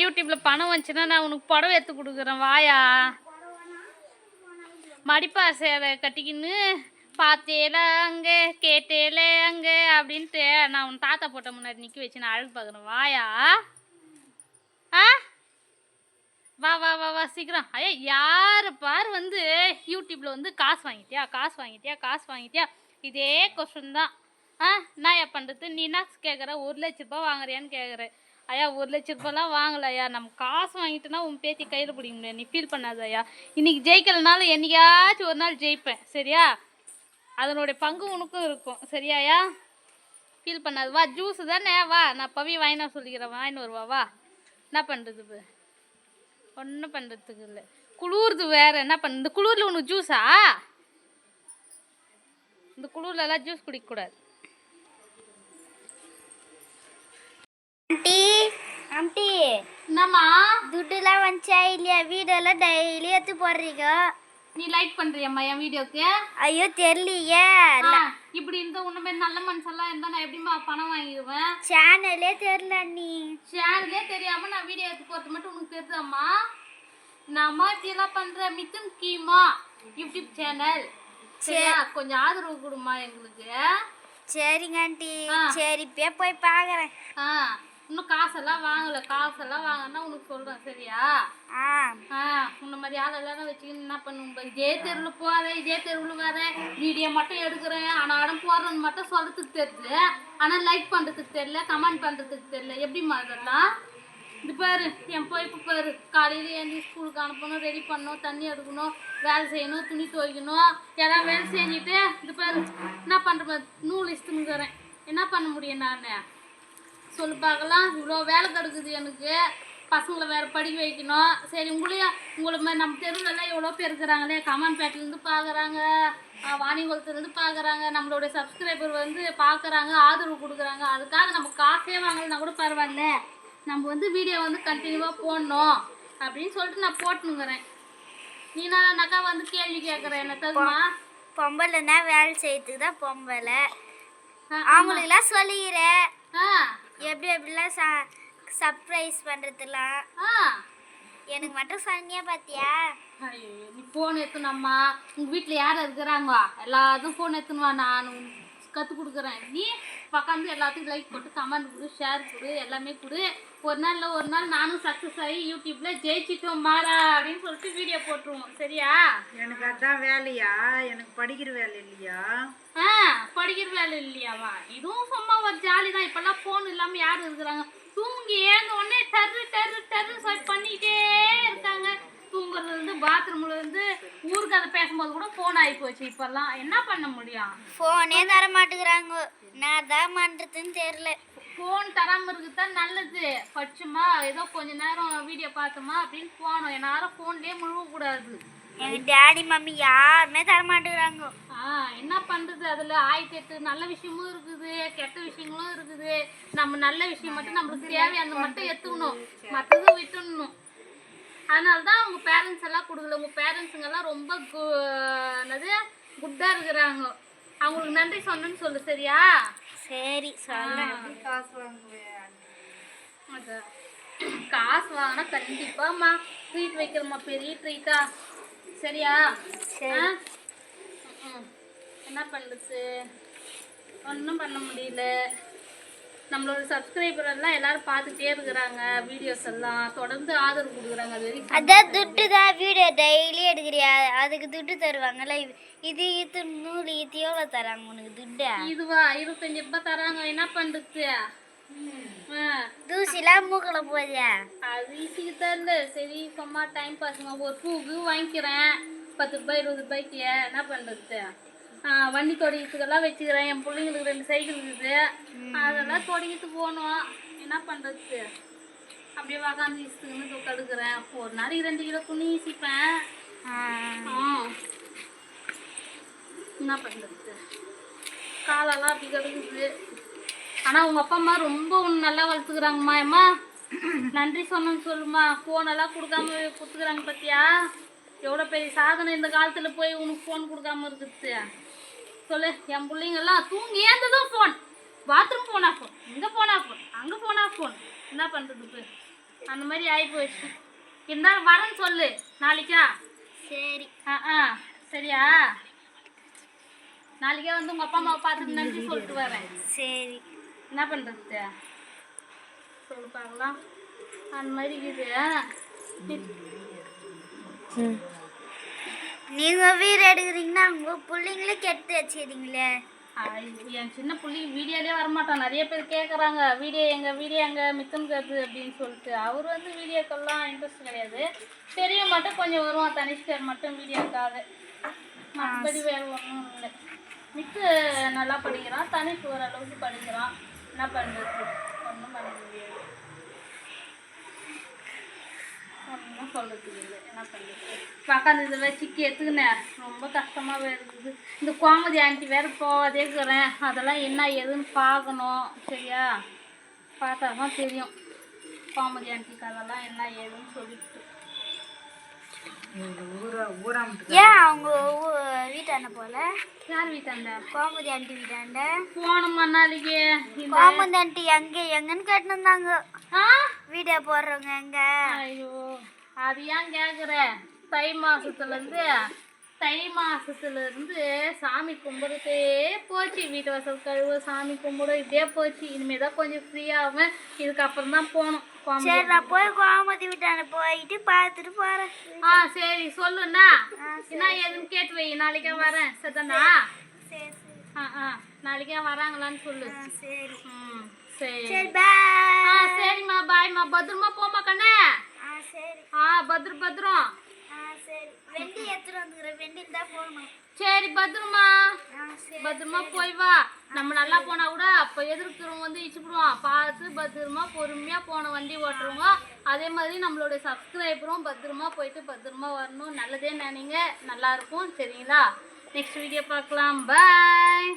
யூடியூப்ல பணம் வந்துச்சுன்னா நான் உனக்கு புடவை எடுத்து கொடுக்குறேன் வாயா. மடிப்பா சேலை கட்டிக்கின்னு பார்த்தேல அங்கே கேட்டேல அங்கே அப்படின்ட்டு நான் உன் தாத்தா போட்ட முன்னாடி நிற்க வச்சு நான் அழகு பார்க்குறேன் வாயா. ஆ? வா வா வா வா சீக்கிரம். ஐயா யார் பார் வந்து யூடியூப்பில் வந்து காசு வாங்கிட்டியா காசு வாங்கிட்டியா காசு வாங்கிட்டியா? இதே கொஸ்டின் தான். ஆ நான் ஏன் பண்ணுறது நீ என்ன கேட்குற ஒரு லட்ச ரூபாய் வாங்குறியான்னு கேட்குற ஐயா ஒரு லட்ச ரூபாய்லாம் வாங்கல ஐயா. நம்ம காசு வாங்கிட்டோன்னா உன் பேத்தி கையில் பிடிக்க முடியாது. நீ ஃபீல் பண்ணாத ஐயா. இன்னைக்கு ஜெயிக்கலனாலும் என்னைக்காச்சும் ஒரு நாள் ஜெயிப்பேன். சரியா? அதனுடைய பங்கு உனக்கும் இருக்கும். சரியாயா ஃபீல் பண்ணாது. வா ஜூஸ் தானே வா. நான் பவி வாங்கினா சொல்லிக்கிறேன். வாங்கின்னு வருவா வா. என்ன பண்ணுறது இப்போ ஒன்றும் பண்ணுறதுக்கு இல்லை. குளிர்து வேறு. என்ன பண்ண இந்த குளிரில் உனக்கு ஜூஸா இந்த குளிர்லலாம் ஜூஸ் குடிக்கக்கூடாது. ஆண்டி என்னம்மா? துட்டுலாம் வந்துச்சா இல்லையா? வீடெல்லாம் டெய்லி எடுத்து போடுறீங்க? நீ லைக் பண்ணுறியம்மா என் வீடியோக்கு? ஐயோ தெரியலையே. இப்படி இருந்த உன்ன நல்ல மனுஷெல்லாம் இருந்தால் நான் எப்படிம்மா பணம் வாங்கிடுவேன்? சேனலே தெரியல நீ சேனலே தெரியாம நான் வீடியோ எடுத்து போறது மட்டும் உனக்கு தெரியுதாம்மா நாம இப்படியெல்லாம் பண்ற? மிதுன் கீமா. யூடியூப் சேனல் சரியா? கொஞ்சம் ஆதரவு கொடுமா எங்களுக்கு. சரிங்க ஆண்டி. சரி இப்பயே போய் பார்க்குறேன் ஆ. இன்னும் காசெல்லாம் வாங்கல காசெல்லாம் வாங்கினா உனக்கு சொல்றேன் சரியா? உன்ன மாதிரி ஆளெல்லாம் வச்சுக்கின்னு என்ன பண்ணுங்க இதே தெருவில் போகிறேன் இதே தெருவில் வரேன் வீடியோ மட்டும் எடுக்கிறேன் ஆனால் அடம் போடுறேன்னு மட்டும் சொல்கிறதுக்கு தெரியுது ஆனால் லைக் பண்ணுறதுக்கு தெரியல கமெண்ட் பண்ணுறதுக்கு தெரியல. எப்படிம்மா இதெல்லாம் இது பாரு என் பொய்ப்பு பாரு. காலையில் எழுந்தி ஸ்கூலுக்கு அனுப்பணும் ரெடி பண்ணணும் தண்ணி எடுக்கணும் வேலை செய்யணும் துணி துவைக்கணும். எல்லாம் வேலை செஞ்சுட்டு இது பாரு என்ன பண்ணுற நூல் இஸ்துனுங்கிறேன் என்ன பண்ண முடியும் நான்? சொல்லு பார்க்கலாம் இவ்வளோ வேலை கிடக்குது எனக்கு. பசங்களை வேறு படிக்க வைக்கணும். சரி உங்களையும் உங்களை மாதிரி நம்ம தெருவுலலாம் எவ்வளோ பேர் இருக்கிறாங்களே? கமான் பேட்டிலேருந்து பார்க்குறாங்க. வாணிகுளத்துலேருந்து பார்க்குறாங்க. நம்மளுடைய சப்ஸ்கிரைபர் வந்து பார்க்குறாங்க ஆதரவு கொடுக்குறாங்க. அதுக்காக நம்ம காசே வாங்கலைன்னா கூட பரவாயில்ல. நம்ம வந்து வீடியோ வந்து கண்டினியூவாக போடணும். அப்படின்னு சொல்லிட்டு நான் போட்டுனுங்கிறேன். நீ நாக்கா வந்து கேள்வி கேட்குறேன். என்ன தெரியுமா பொம்பளைன்னா வேலை செய்யறதுக்கு தான் பொம்பளை. அவங்களுக்குலாம் சொல்லிக்கிறேன். ஆ. சர்ப்ரைஸ் பண்ணுறதுலாம் எனக்கு மட்டும் சொன்னியா பார்த்தியா ஐயோ, நீ ஃபோன் எடுத்துனம்மா உங்கள் வீட்டில் யார் இருக்கிறாங்க? எல்லாத்துக்கும் ஃபோன் எடுத்துன்னு வா நான் கற்றுக் கொடுக்குறேன். நீ? உட்காந்து எல்லாத்துக்கும் லைக் போட்டு கமெண்ட் கொடு ஷேர் கொடு எல்லாமே கொடு. ஒரு நாளில் ஒரு நாள் நானும் சக்ஸஸ் ஆகி யூடியூப்பில் ஜெயிச்சிட்டோம் மாறா அப்படின்னு சொல்லிட்டு வீடியோ போட்டுருவோம். சரியா? எனக்கு அதான் வேலையா? எனக்கு படிக்கிற வேலை இல்லையா? ஆ படிக்கிற வேலை இல்லையாவா இதுவும் சும்மா ஒரு ஜாலி தான். இப்போல்லாம் ஃபோன் இல்லாமல் யார் இருக்கிறாங்க? தூங்கி ஏந்த உடனே டர்ரு டர்ரு டர்ரு ஸ்வைப் பண்ணிக்கிட்டே இருக்காங்க. தூங்குறதுல இருந்து பாத்ரூம்ல இருந்து ஊருக்கு அதை பேசும்போது கூட ஃபோன் ஆகி போச்சு. இப்போல்லாம் என்ன பண்ண முடியும்? ஃபோனே தர மாட்டேங்கிறாங்க. நான் தான் பண்ணுறதுன்னு தெரில ஃபோன் தராமல் இருக்குது தான் நல்லது. படிச்சுமா ஏதோ கொஞ்ச நேரம் வீடியோ பார்த்தோமா அப்படின்னு போனோம் எல்லாரும் ஃபோன்லேயே முழுகக்கூடாது எங்கள் டேடி மம்மி யாருமே தர மாட்டேங்கிறாங்க. ஆ என்ன பண்ணுறது அதில்? ஆயிரத்தி எட்டு நல்ல விஷயமும் இருக்குது கெட்ட விஷயங்களும் இருக்குது. நம்ம நல்ல விஷயம் மட்டும் நம்மளுக்கு தேவையான மட்டும் எடுத்துக்கணும் மற்றதும் விட்டுடணும். அதனால தான் உங்கள் பேரண்ட்ஸ் எல்லாம் கொடுக்கல. உங்கள் பேரண்ட்ஸுங்கெல்லாம் ரொம்ப கு என்னது குட்டாக இருக்கிறாங்க. அவங்களுக்கு நன்றி சொன்னேன்னு சொல்லு சரியா? சரி சொல்கிறேன் காசு வாங்குவேன். காசு வாங்கினா கண்டிப்பாம்மா. ட்ரீட் வைக்கிறோம்மா பெரிய ட்ரீட்டா சரியா. என்ன பண்ணுறது ஒன்றும் பண்ண முடியல. நம்மளோட சப்ஸ்கிரைபர் எல்லாம் எல்லாரும் பார்த்துட்டே இருக்கிறாங்க வீடியோஸ் எல்லாம். தொடர்ந்து ஆதரவு கொடுக்குறாங்க. அது வரைக்கும் அதான் துட்டு தான் வீடியோ டெய்லி எடுக்கிறியா? அதுக்கு துட்டு தருவாங்கல்ல இது- இது நூறு இது எவ்வளோ தராங்க உனக்கு துட்டு? இதுவா இருபத்தஞ்சு ரூபாய் தராங்க. என்ன பண்ணுறது தூசிலாம் மூக்கில் போதியா அது ஈஸிக்கு தரல சரி சும்மா டைம் பாஸுங்க ஒரு பூக்கு வாங்கிக்கிறேன். பத்து ரூபாய் இருபது ரூபாய்க்கு. என்ன பண்ணுறது வண்டி தொடங்கிட்டுக்கெல்லாம் வச்சுக்கிறேன். என் பிள்ளைங்களுக்கு ரெண்டு சைக்கிள் இருக்குது. அதெல்லாம் தொடங்கிட்டு போகணும். என்ன பண்ணுறது அப்படியே உக்காந்து ஈஸுக்குன்னு கடுக்குறேன் ஒரு நாளைக்கு ரெண்டு கிலோ துணி ஈசிப்பேன். என்ன பண்ணுறது காலெல்லாம் அப்படி கிடக்குது ஆனால் உங்கள் அப்பா அம்மா ரொம்ப உன்னை நல்லா வளர்த்துக்குறாங்கம்மா அம்மா நன்றி சொன்னேன்னு சொல்லுமா ஃபோனெல்லாம் கொடுக்காம கொடுத்துக்குறாங்க பார்த்தியா எவ்வளோ பெரிய சாதனை இந்த காலத்தில் போய் உனக்கு ஃபோன் கொடுக்காம இருக்குது சொல்லு. என் பிள்ளைங்கெல்லாம் தூங்கி ஏந்ததும் ஃபோன் பாத்ரூம் போனா ஃபோன் இங்கே போனா ஃபோன் அங்கே போனா ஃபோன் என்ன பண்ணுறது இப்போ? அந்த மாதிரி ஆகி போயிடுச்சு இருந்தாலும் வரேன்னு சொல்லு. நாளைக்கா? சரி. ஆ ஆ. சரியா? நாளைக்கே வந்து உங்கள் அப்பா அம்மாவை பார்த்துட்டு நன்றி சொல்லிட்டு வரேன். சரி. என்ன பண்ணுறது சொல்லு பார்க்கலாம். அந்த மாதிரி இது நீங்க வீடு எடுக்கிறீங்கன்னா உங்க பிள்ளைங்களே கெட்டு வச்சுக்கிறீங்களே என் சின்ன புள்ளி வீடியோலே வரமாட்டான். நிறைய பேர் கேட்குறாங்க வீடியோ எங்க வீடியோ எங்க மித்தம் கருது அப்படின்னு சொல்லிட்டு. அவர் வந்து வீடியோக்கெல்லாம் இன்ட்ரெஸ்ட் கிடையாது. பெரிய மட்டும் கொஞ்சம் வருவான். தனிஷ்கர் மட்டும் வீடியோக்காக. மற்றபடி வேறு ஒன்றும் இல்லை. மித்து நல்லா படிக்கிறான். தனிஷ் ஓரளவுக்கு படிக்கிறான். என்ன பண்ணுறது ஒன்றும் பண்ண முடியாது. ஒன்றும் சொல்கிறதுக்கு இல்லை. என்ன பண்ணுறது உட்காந்து இதில் சிக்கி எடுத்துக்கினேன் ரொம்ப கஷ்டமாகவே இருக்குது இந்த கோமதி ஆண்டி வேறு போவதே இருக்கிறேன். அதெல்லாம் என்ன ஏதுன்னு பார்க்கணும். சரியா? பார்த்தா தான் தெரியும். கோமதி ஆண்டிக்கு அதெல்லாம் என்ன ஏதுன்னு சொல்லிட்டு. ஏன் அவங்க வீட்டாண்ட போல. யார் வீட்டாண்ட? கோமதி ஆண்டி வீட்டாண்ட. போனோம் நாளைக்கு கோமதி ஆண்டி எங்க எங்கன்னு கேட்டுருந்தாங்க. வீடியோ போடுறவங்க எங்க? ஐயோ அது ஏன் கேட்குற தை மாசத்துலேருந்து தை மாசத்துலேருந்து சாமி கும்பிட்றதே போச்சு. வீட்டு வாசல் கழுவு சாமி கும்பிட இப்படியே போச்சு. இனிமேல் தான் கொஞ்சம் ஃப்ரீயாகும் இதுக்கப்புறம் தான் போகணும். சரி நான் போய் கோமதி வீட்டாண்ட போயிட்டு பார்த்துட்டு போறேன். ஆ சரி. சொல்லுண்ணா. என்ன ஏதுன்னு கேட்டு வை. நாளைக்கே வரேன். சரிதானா? சரி சரி ஆ ஆ. நாளைக்கே வராங்களான்னு சொல்லு. ஆ, சரி. ம் சரி. சரி ஆ பாய் சரிம்மா பாய்மா பத்திரமா போமா கண்ணே. ஆ சரி. ஆ பத்திரம் பத்திரம். ஆ வெண்டி எடுத்துட்டு வந்துக்கிறேன் வெண்டி தான் போகணும் சரி பத்திரமா. பத்திரமா போய் வா. நம்ம நல்லா போனா கூட அப்போ எதிர்க்கிறவங்க வந்து இச்சுப்பிடுவான் பார்த்து பத்திரமா பொறுமையா போன வண்டி ஓட்டுறவங்க. அதே மாதிரி நம்மளுடைய சப்ஸ்கிரைபரும் பத்திரமா போயிட்டு பத்திரமா வரணும். நல்லதே நினைங்க. நல்லா இருக்கும். சரிங்களா? நெக்ஸ்ட் வீடியோ பார்க்கலாம். பாய்